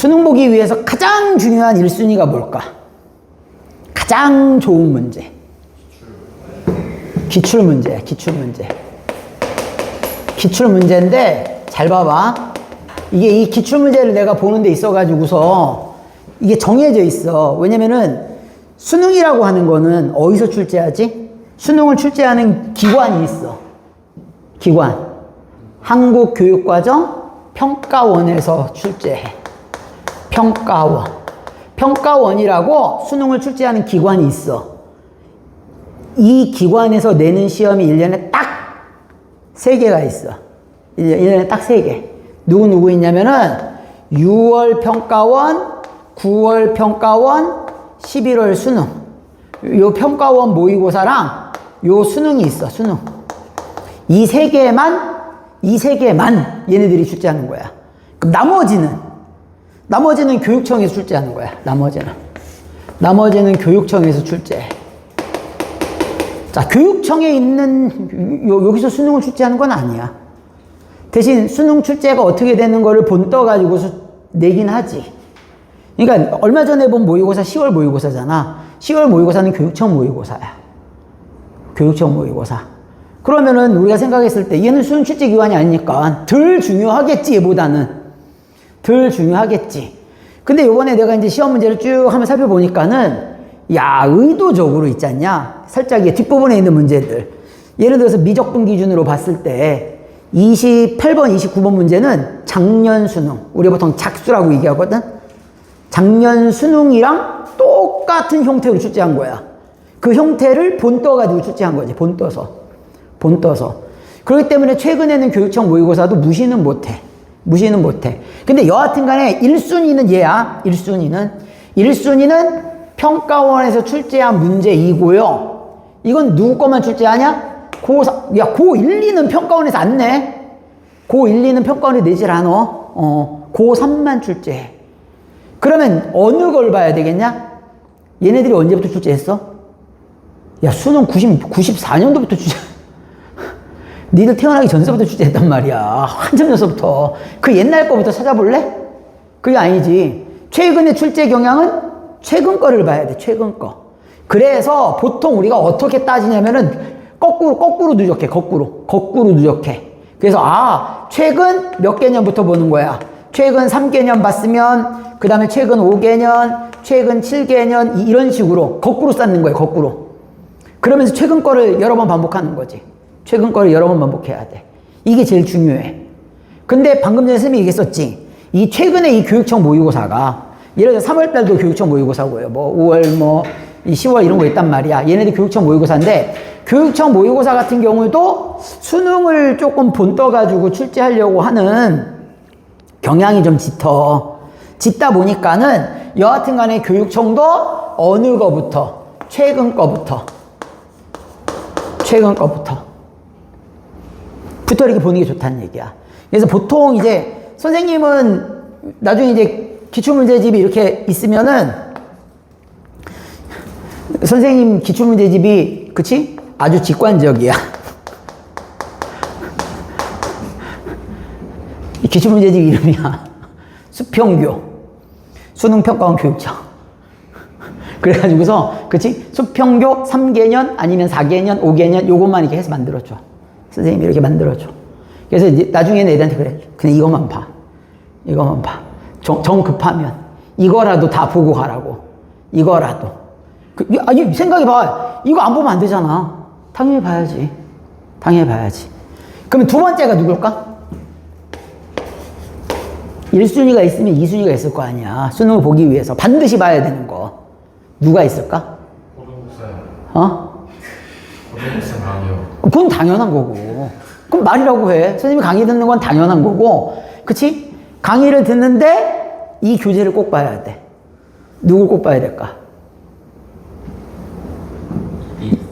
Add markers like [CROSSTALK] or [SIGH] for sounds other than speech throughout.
수능 보기 위해서 가장 중요한 1순위가 뭘까? 가장 좋은 문제. 기출 문제, 기출 문제. 기출 문제인데 잘 봐봐. 이게 이 기출 문제를 내가 보는 데 있어 가지고서 이게 정해져 있어. 왜냐면은 수능이라고 하는 거는 어디서 출제하지? 수능을 출제하는 기관이 있어. 기관. 한국교육과정 평가원에서 출제해. 평가원. 평가원이라고 수능을 출제하는 기관이 있어. 이 기관에서 내는 시험이 1년에 딱세 개가 있어. 1년에 딱세 개. 누구 누구 있냐면은 6월 평가원, 9월 평가원, 11월 수능. 요 평가원 모의고사랑 요 수능이 있어, 수능. 이 세 개만, 이 세 개만 얘네들이 출제하는 거야. 그럼 나머지는, 나머지는 교육청에서 출제하는 거야. 나머지는. 나머지는 교육청에서 출제해. 자, 교육청에 있는, 요, 여기서 수능을 출제하는 건 아니야. 대신 수능 출제가 어떻게 되는 거를 본 떠가지고 수, 내긴 하지. 그러니까 얼마 전에 본 모의고사 10월 모의고사잖아. 10월 모의고사는 교육청 모의고사야. 교육청 모의고사. 그러면은 우리가 생각했을 때 얘는 수능 출제 기관이 아니니까 덜 중요하겠지, 얘보다는. 덜 중요하겠지. 근데 요번에 내가 이제 시험 문제를 쭉 한번 살펴보니까는 야, 의도적으로 있지 않냐? 살짝 이 뒷부분에 있는 문제들. 예를 들어서 미적분 기준으로 봤을 때 28번, 29번 문제는 작년 수능. 우리 보통 작수라고 얘기하거든? 작년 수능이랑 똑같은 형태로 출제한 거야. 그 형태를 본떠 가지고 출제한 거지. 본떠서. 본떠서. 그렇기 때문에 최근에는 교육청 모의고사도 무시는 못 해. 무시는 못해. 근데 여하튼 간에 1순위는 얘야. 1순위는. 1순위는 평가원에서 출제한 문제이고요. 이건 누구 것만 출제하냐? 고3, 야, 고 1, 2는 평가원에서 안 내. 고 1, 2는 평가원에 내질 않아. 어, 고 3만 출제해. 그러면 어느 걸 봐야 되겠냐? 얘네들이 언제부터 출제했어? 야, 수능 90, 94년도부터 출제. 니들 태어나기 전서부터 출제했단 말이야. 한참 전서부터. 그 옛날 거부터 찾아볼래? 그게 아니지. 최근의 출제 경향은 최근 거를 봐야 돼, 최근 거. 그래서 보통 우리가 어떻게 따지냐면은 거꾸로, 거꾸로 누적해, 거꾸로. 거꾸로 누적해. 그래서 아, 최근 몇 개년부터 보는 거야. 최근 3개년 봤으면, 그 다음에 최근 5개년, 최근 7개년, 이런 식으로 거꾸로 쌓는 거예요, 거꾸로. 그러면서 최근 거를 여러 번 반복하는 거지. 최근 거를 여러 번 반복해야 돼. 이게 제일 중요해. 근데 방금 전에 선생님이 얘기했었지. 이 최근에 이 교육청 모의고사가 예를 들어 3월 달도 교육청 모의고사고요. 뭐 5월 뭐 10월 이런 거 있단 말이야. 얘네들 교육청 모의고사인데 교육청 모의고사 같은 경우도 수능을 조금 본떠 가지고 출제하려고 하는 경향이 좀 짙어. 짙다 보니까는 여하튼 간에 교육청도 어느 거부터 최근 거부터 최근 거부터 부터 이렇게 보는 게 좋다는 얘기야. 그래서 보통 이제 선생님은 나중에 이제 기출문제집이 이렇게 있으면은 선생님 기출문제집이 그치? 아주 직관적이야. 이 기출문제집 이름이야. 수평교. 수능평가원 교육청. 그래가지고서, 그치? 수평교 3개년 아니면 4개년, 5개년 요것만 이렇게 해서 만들어줘. 선생님이 이렇게 만들어줘. 그래서 나중에는 애들한테 그래. 그냥 이것만 봐. 이것만 봐. 정, 정 급하면. 이거라도 다 보고 가라고. 이거라도. 그, 아니, 생각해봐. 이거 안 보면 안 되잖아. 당연히 봐야지. 당연히 봐야지. 그러면 두 번째가 누굴까? 1순위가 있으면 2순위가 있을 거 아니야. 수능을 보기 위해서. 반드시 봐야 되는 거. 누가 있을까? 고등국사요. 어? 고등국사 강의요. 그건 당연한 거고. 그럼 말이라고 해. 선생님이 강의 듣는 건 당연한 거고. 그치? 강의를 듣는데 이 교재를 꼭 봐야 돼. 누굴 꼭 봐야 될까?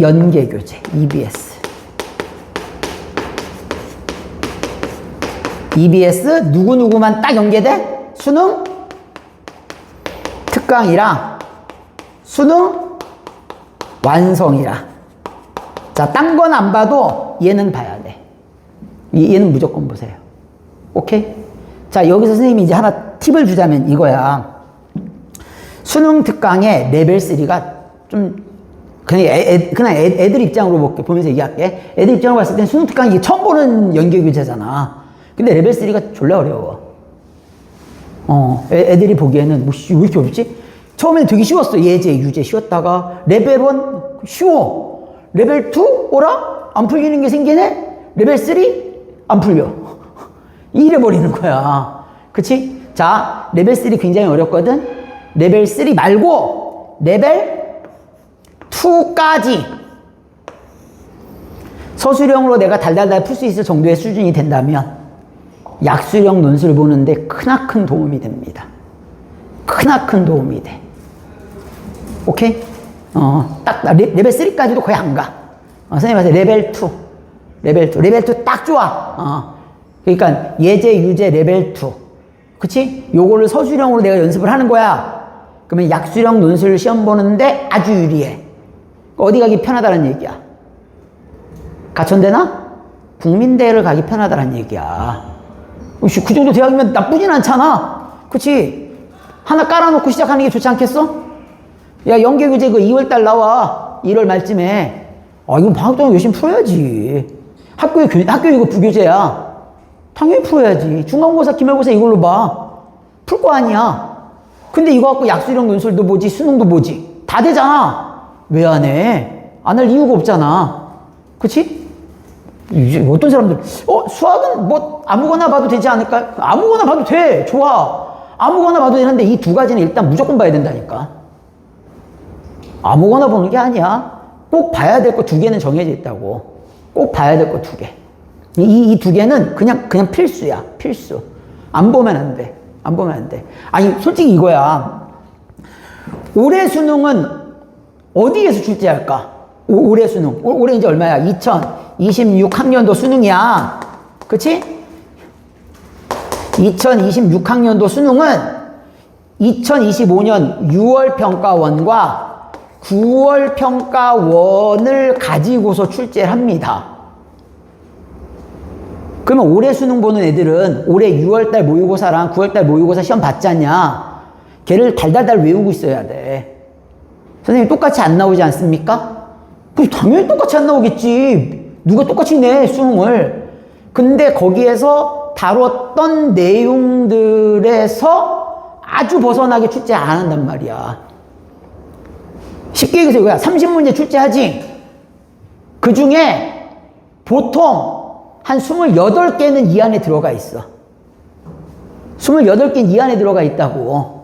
연계 교재, EBS. EBS 누구누구만 딱 연계돼? 수능? 특강이랑 수능? 완성이랑. 자, 딴 건 안 봐도 얘는 봐야 돼. 이- 얘는 무조건 보세요. 오케이? 자, 여기서 선생님이 이제 하나 팁을 주자면 이거야. 수능 특강의 레벨 3가 좀 그냥, 애, 애- 그냥 애, 애들 입장으로 볼게, 보면서 얘기할게. 애들 입장으로 봤을 땐 수능 특강이 처음 보는 연계 교재잖아. 근데 레벨 3가 졸라 어려워. 어, 애, 들이 보기에는 뭐, 씨, 왜 이렇게 어렵지? 처음에는 되게 쉬웠어. 예제, 유제 쉬웠다가 레벨 1 쉬워. 레벨 2 오라? 안 풀리는 게 생기네? 레벨 3 안 풀려. [LAUGHS] 이래 버리는 거야. 그치? 자, 레벨 3 굉장히 어렵거든? 레벨 3 말고 레벨 2까지 서술형으로 내가 달달달 풀 수 있을 정도의 수준이 된다면 약수령 논술 보는데 크나큰 도움이 됩니다. 크나큰 도움이 돼. 오케이? 어, 딱 레- 레벨 3까지도 거의 안 가. 어, 선생님 말씀 레벨 2. 레벨 2. 레벨 2 딱 좋아. 어. 그러니까 예제, 유제, 레벨 2. 그치? 요거를 서술형으로 내가 연습을 하는 거야. 그러면 약수령 논술 시험 보는데 아주 유리해. 어디 가기 편하다는 얘기야. 가천대나? 국민대를 가기 편하다는 얘기야. 씨, 그 정도 대학이면 나쁘진 않잖아. 그치? 하나 깔아놓고 시작하는 게 좋지 않겠어? 야, 연계교재 그 2월달 나와. 1월 말쯤에. 아, 이건 방학 동안 열심히 풀어야지. 학교에 교, 학교 이거 부교재야. 당연히 풀어야지. 중간고사, 기말고사 이걸로 봐. 풀 거 아니야. 근데 이거 갖고 약수령 논술도 보지, 수능도 보지. 다 되잖아. 왜 안 해? 안 할 이유가 없잖아. 그치? 이제 어떤 사람들, 어, 수학은 뭐 아무거나 봐도 되지 않을까? 아무거나 봐도 돼. 좋아. 아무거나 봐도 되는데 이 두 가지는 일단 무조건 봐야 된다니까. 아무거나 보는 게 아니야. 꼭 봐야 될 거 두 개는 정해져 있다고. 꼭 봐야 될 거 두 개. 이, 이 두 개는 그냥, 그냥 필수야. 필수. 안 보면 안 돼. 안 보면 안 돼. 아니, 솔직히 이거야. 올해 수능은 어디에서 출제할까? 오- 올해 수능. 올- 올해 이제 얼마야? 2026학년도 수능이야. 그치? 2026학년도 수능은 2025년 6월 평가원과 9월 평가원을 가지고서 출제를 합니다. 그러면 올해 수능 보는 애들은 올해 6월달 모의고사랑 9월달 모의고사 시험 봤잖냐? 걔를 달달달 외우고 있어야 돼. 선생님 똑같이 안 나오지 않습니까? 그 당연히 똑같이 안 나오겠지. 누가 똑같이 내 수능을. 근데 거기에서 다뤘던 내용들에서 아주 벗어나게 출제 안 한단 말이야. 쉽게 얘기해서 이거야. 30문제 출제하지. 그 중에 보통 한 28개는 이 안에 들어가 있어. 28개는 이 안에 들어가 있다고.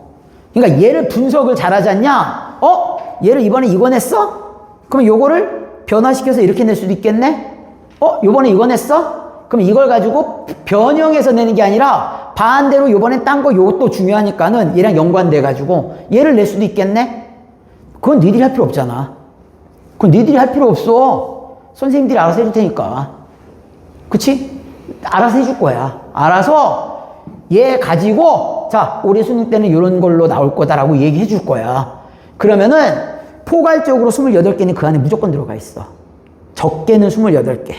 그러니까 얘를 분석을 잘 하지 않냐? 어? 얘를 이번에 이거 냈어? 그럼 요거를 변화시켜서 이렇게 낼 수도 있겠네? 어? 요번에 이거 냈어? 그럼 이걸 가지고 변형해서 내는 게 아니라 반대로 요번에 딴거 요것도 중요하니까는 얘랑 연관돼 가지고 얘를 낼 수도 있겠네? 그건 니들이 할 필요 없잖아. 그건 니들이 할 필요 없어. 선생님들이 알아서 해줄 테니까. 그치? 알아서 해줄 거야. 알아서 얘 가지고 자 올해 수능 때는 이런 걸로 나올 거다라고 얘기해 줄 거야. 그러면은 포괄적으로 28개는 그 안에 무조건 들어가 있어. 적게는 28개.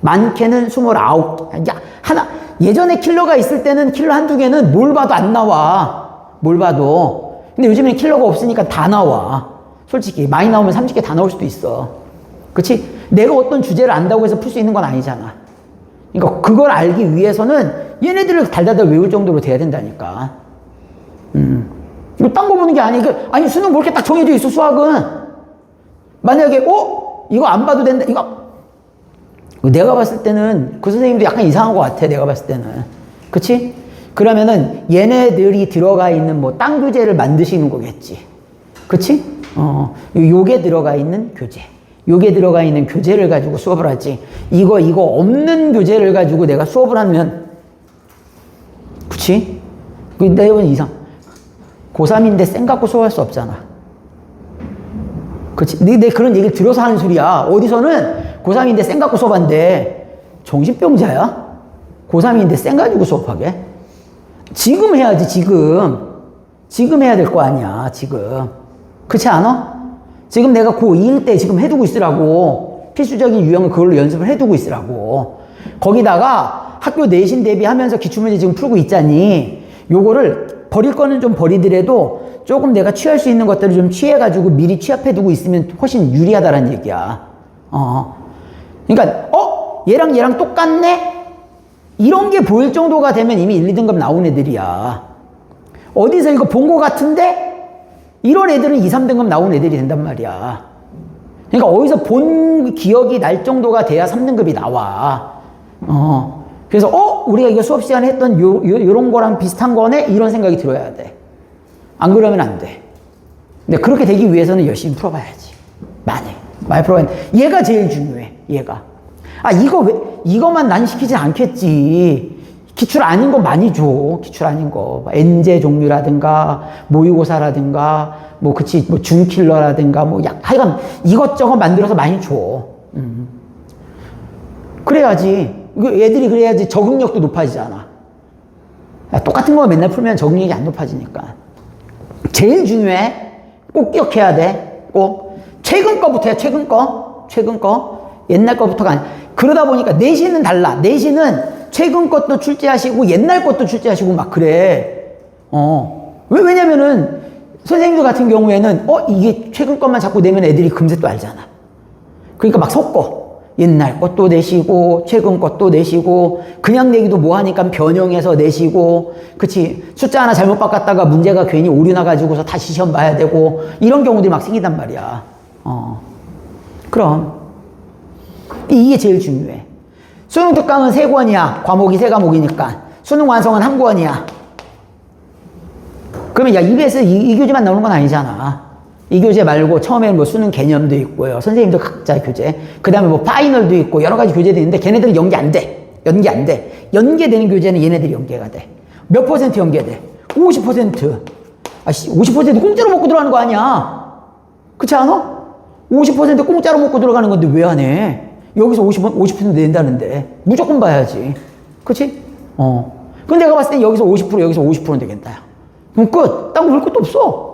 많게는 29개. 야, 하나, 예전에 킬러가 있을 때는 킬러 한두 개는 뭘 봐도 안 나와. 뭘 봐도. 근데 요즘에는 킬러가 없으니까 다 나와. 솔직히. 많이 나오면 30개 다 나올 수도 있어. 그치? 내가 어떤 주제를 안다고 해서 풀 수 있는 건 아니잖아. 그러니까 그걸 알기 위해서는 얘네들을 달달달 외울 정도로 돼야 된다니까. 음. 이거 딴 거 보는 게 아니, 그, 아니, 수능 뭐 이렇게 딱 정해져 있어, 수학은. 만약에, 어? 이거 안 봐도 된다, 이거. 내가 봤을 때는 그 선생님도 약간 이상한 것 같아, 내가 봤을 때는. 그치? 그러면은 얘네들이 들어가 있는 뭐 땅 교재를 만드시는 거겠지. 그치? 어, 요- 요게 들어가 있는 교재. 요게 들어가 있는 교재를 가지고 수업을 하지. 이거, 이거 없는 교재를 가지고 내가 수업을 하면, 그치? 그 보는 이상. 고3인데 쌩 갖고 수업할 수 없잖아. 그치? 내, 내 그런 얘기를 들어서 하는 소리야. 어디서는 고3인데 쌩 갖고 수업한대. 정신병자야? 고3인데 쌩 가지고 수업하게? 지금 해야지, 지금. 지금 해야 될 거 아니야, 지금. 그렇지 않아? 지금 내가 고2일 때 지금 해두고 있으라고. 필수적인 유형을 그걸로 연습을 해두고 있으라고. 거기다가 학교 내신 대비하면서 기출문제 지금 풀고 있잖니. 요거를 버릴 거는 좀 버리더라도 조금 내가 취할 수 있는 것들을 좀 취해가지고 미리 취합해두고 있으면 훨씬 유리하다는 얘기야. 어. 그러니까, 어? 얘랑 얘랑 똑같네? 이런 게 보일 정도가 되면 이미 1, 2등급 나온 애들이야. 어디서 이거 본 거 같은데? 이런 애들은 2, 3등급 나온 애들이 된단 말이야. 그러니까 어디서 본 기억이 날 정도가 돼야 3등급이 나와. 어. 그래서, 어? 우리가 이거 수업 시간에 했던 요, 요, 요런 거랑 비슷한 거네? 이런 생각이 들어야 돼. 안 그러면 안 돼. 근데 그렇게 되기 위해서는 열심히 풀어봐야지. 많이. 많이 풀어봐야 돼. 얘가 제일 중요해. 얘가. 아, 이거 왜, 이거만 난 시키진 않겠지. 기출 아닌 거 많이 줘. 기출 아닌 거. 뭐 엔제 종류라든가, 모의고사라든가, 뭐, 그치, 뭐, 준킬러라든가, 뭐, 약, 하여간 이것저것 만들어서 많이 줘. 음. 그래야지. 애들이 그래야지 적응력도 높아지잖아. 야, 똑같은 거 맨날 풀면 적응력이 안 높아지니까. 제일 중요해. 꼭 기억해야 돼. 꼭. 최근 거부터 해, 최근 거. 최근 거. 옛날 거부터가 아니 그러다 보니까 내신은 달라. 내신은 최근 것도 출제하시고 옛날 것도 출제하시고 막 그래. 어. 왜, 왜냐면은 선생님들 같은 경우에는 어, 이게 최근 것만 자꾸 내면 애들이 금세 또 알잖아. 그러니까 막 섞어. 옛날 것도 내시고, 최근 것도 내시고, 그냥 내기도 뭐하니까 변형해서 내시고, 그치. 숫자 하나 잘못 바꿨다가 문제가 괜히 오류 나가지고서 다시 시험 봐야 되고, 이런 경우들이 막 생기단 말이야. 어. 그럼. 이게 제일 중요해. 수능 특강은 세 권이야. 과목이 세 과목이니까. 수능 완성은 한 권이야. 그러면 야, EBS 이, 이 교재만 나오는 건 아니잖아. 이 교재 말고 처음에는 뭐 수능 개념도 있고요. 선생님들 각자 교재. 그 다음에 뭐 파이널도 있고 여러 가지 교재도 있는데 걔네들은 연계 안 돼. 연계 안 돼. 연계되는 교재는 얘네들이 연계가 돼. 몇 퍼센트 연계돼? 50%. 아씨, 50% 공짜로 먹고 들어가는 거 아니야. 그렇지 않아? 50% 공짜로 먹고 들어가는 건데 왜 안 해? 여기서 50, 50% 낸다는데. 무조건 봐야지. 그치? 어. 근데 내가 봤을 땐 여기서 50% 여기서 50% 되겠다. 그럼 끝. 딴거볼 것도 없어.